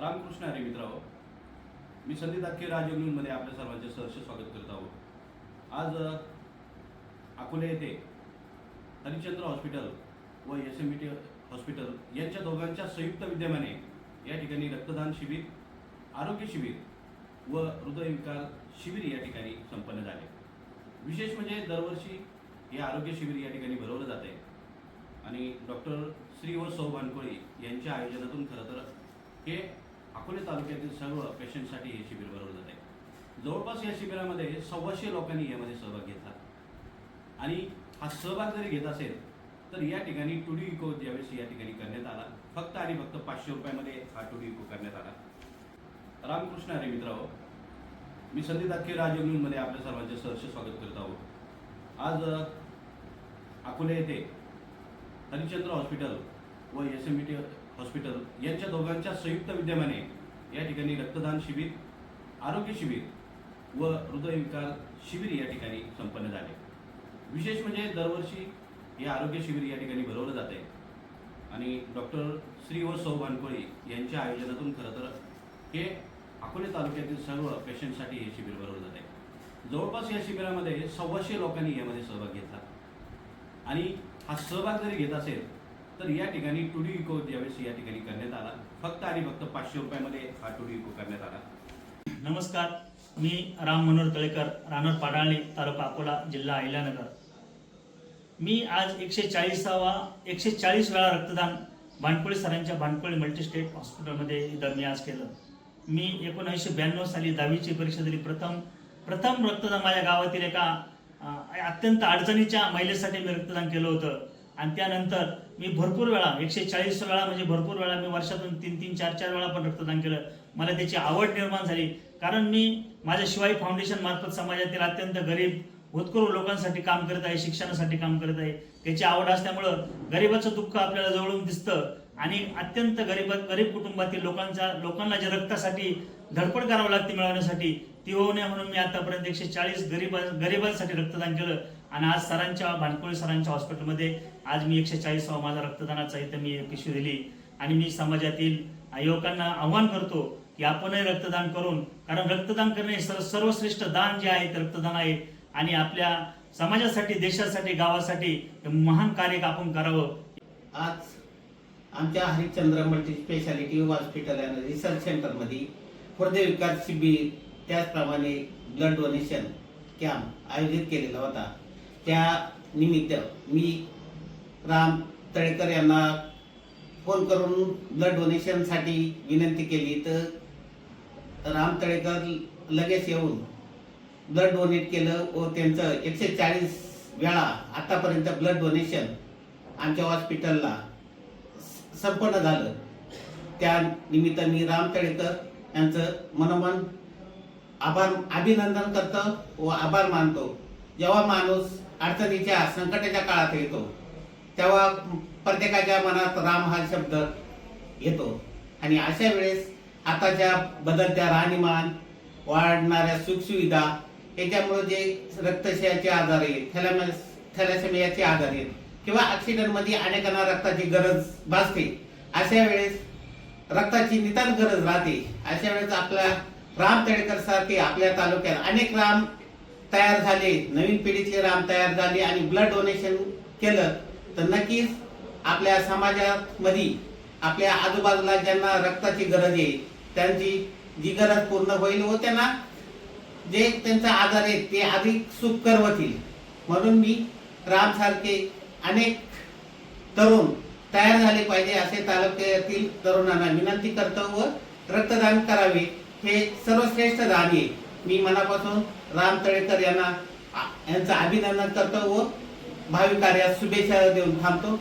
रामकृष्ण हरी मित्रांनो मी संदीप अख्खे राजयोगमध्ये आपल्या सर्वांचे सहर्ष स्वागत करत आहोत. आज अकोले येथे हरिश्चंद्र हॉस्पिटल व एस एम टी हॉस्पिटल यांच्या दोघांच्या संयुक्त विद्यमाने या ठिकाणी रक्तदान शिबिर आरोग्य शिबिर व हृदयविकार शिबिर या ठिकाणी संपन्न झाले. विशेष म्हणजे दरवर्षी हे आरोग्य शिबिर या ठिकाणी भरवलं जाते आणि डॉक्टर श्री व सौ भानकोळी यांच्या आयोजनातून खरं तर हे अकोले तालुक्यातील सर्व पेशंटसाठी हे शिबिर भरवलं आहे जवळपास या शिबिरामध्ये सव्वाशे लोकांनी यामध्ये सहभाग घेतला. आणि हा सहभाग जरी घेत असेल तर या ठिकाणी टुडी इको ज्यावेळेस या ठिकाणी करण्यात आला. फक्त आणि फक्त पाचशे रुपयामध्ये हा टुडी इको करण्यात आला. रामकृष्ण अरे मित्रांनो हो, मी संदीप अख्खे राजयोगनीमध्ये आपल्या सर्वांचे सहर्ष स्वागत करत आहोत. आज अकोले येथे हरिश्चंद्र हॉस्पिटल व एस एम टी हॉस्पिटल यांच्या दोघांच्या संयुक्त विद्यमाने या ठिकाणी रक्तदान शिबिर आरोग्य शिबिर व हृदयविकार शिबिर या ठिकाणी संपन्न झाले. विशेष म्हणजे दरवर्षी हे आरोग्य शिबिर या ठिकाणी भरवलं जाते. आणि डॉक्टर श्री व सौ भानकोळी यांच्या आयोजनातून खरं तर हे अकोले तालुक्यातील सर्व पेशंटसाठी हे शिबिर भरवलं जाते. जवळपास या शिबिरामध्ये सव्वाशे लोकांनी यामध्ये सहभाग घेतला. आणि हा सहभाग जरी घेत असेल तर या ठिकाणी टुडी इको ज्यावेळेस या ठिकाणी करण्यात आला. फक्त आणि फक्त पाचशे रुपयामध्ये हा टुडी इको करण्यात आला. नमस्कार मी राम मनोहर तळेकर रानोर पाडाळणी तालुका अकोला जिल्हा अहिल्यानगर. मी आज एकशे चाळीसावा एकशे चाळीस वेळा रक्तदान भांडकोळी सरांच्या भांडकोळी मल्टीस्टेट हॉस्पिटलमध्ये इथं मी आज केलं. मी एकोणीसशे ब्याण्णव साली दहावीची परीक्षा दिली. प्रथम प्रथम रक्तदान माझ्या गावातील एका अत्यंत अडचणीच्या महिलेसाठी मी रक्तदान केलं होतं. आणि त्यानंतर मी भरपूर वेळा एकशे चाळीस वेळा म्हणजे भरपूर वेळा मी वर्षातून तीन तीन चार चार वेळा पण रक्तदान केलं. मला त्याची आवड निर्माण झाली. कारण मी माझ्या शिवाई फाउंडेशन मार्फत समाजातील अत्यंत गरीब होतकरू लोकांसाठी काम करत आहे शिक्षणासाठी काम करत आहे. त्याची आवड असल्यामुळं गरिबाचं दुःख आपल्याला जवळून दिसतं. आणि अत्यंत गरीब गरीब कुटुंबातील लोकांचा लोकांना जे रक्तासाठी धडपड करावं लागते मिळवण्यासाठी ती होऊ नये म्हणून मी आतापर्यंत एकशे चाळीस गरीब गरिबांसाठी रक्तदान केलं. आणि आज सरांच्या भानकोळी सरांच्या हॉस्पिटलमध्ये आज मी एकशे चाळीसावा माझा रक्तदानाचा इथं मी पिशवी दिली. आणि मी समाजातील युवकांना आव्हान करतो की आपणही रक्तदान करून कारण रक्तदान करणे हे सर्वश्रेष्ठ दान जे आहे ते रक्तदान आहे. आणि आपल्या समाजासाठी देशासाठी गावासाठी महान कार्य आपण करावं. आज आमच्या हरिश्चंद्र मल्टी स्पेशालिटी हॉस्पिटल आणि रिसर्च सेंटरमध्ये हृदयविकार शिबिर त्याचप्रमाणे ब्लड डोनेशन कॅम्प आयोजित केलेला होता. त्या निमित्त मी राम तळेकर यांना फोन करून ब्लड डोनेशनसाठी विनंती केली. तर राम तळेकर लगेच येऊन ब्लड डोनेट केलं व त्यांचं एकशे चाळीस वेळा आतापर्यंत ब्लड डोनेशन आमच्या हॉस्पिटलला संपन्न झालं. त्या निमित्त मी राम तळेकर यांचं मनोमन आभार अभिनंदन करतो व आभार मानतो. जेव्हा माणूस अडचणीच्या संकटाच्या काळात येतो तेव्हा प्रत्येकाच्या मनात राम हा शब्द येतो. आणि अशा वेळेस आताच्या बदलत्या राहणीमान वाढणाऱ्या सुखसुविधा याच्यामुळे जे रक्तशयाचे आजार आहेत थॅलॅमस थॅलेसेमियाचे आजार आहेत किंवा ऍक्सिडेंटमध्ये अनेकांना रक्ताची गरज भासते. अशा वेळेस रक्ताची नितांत गरज राहते. अशा वेळेस आपल्या राम तळेकर सारखे आपल्या तालुक्यात अनेक राम तयार झाले. नवीन पिढीतले राम तयार झाले आणि ब्लड डोनेशन केलं तर नक्कीच आपल्या समाजामध्ये आपल्या आजूबाजूला ज्यांना रक्ताची गरज आहे त्यांची जी गरज पूर्ण होईल व त्यांना जे त्यांचा आजार आहे ते अधिक सुखकर होतील. म्हणून मी राम सारखे अनेक तरुण तयार झाले पाहिजे असे तालुक्यातील तरुणांना विनंती करतो व रक्तदान करावे हे सर्वश्रेष्ठ दान आहे. मी मनापासून राम तळेकर यांना यांचं अभिनंदन करतो व भावी कार्यात शुभेच्छा देऊन थांबतो.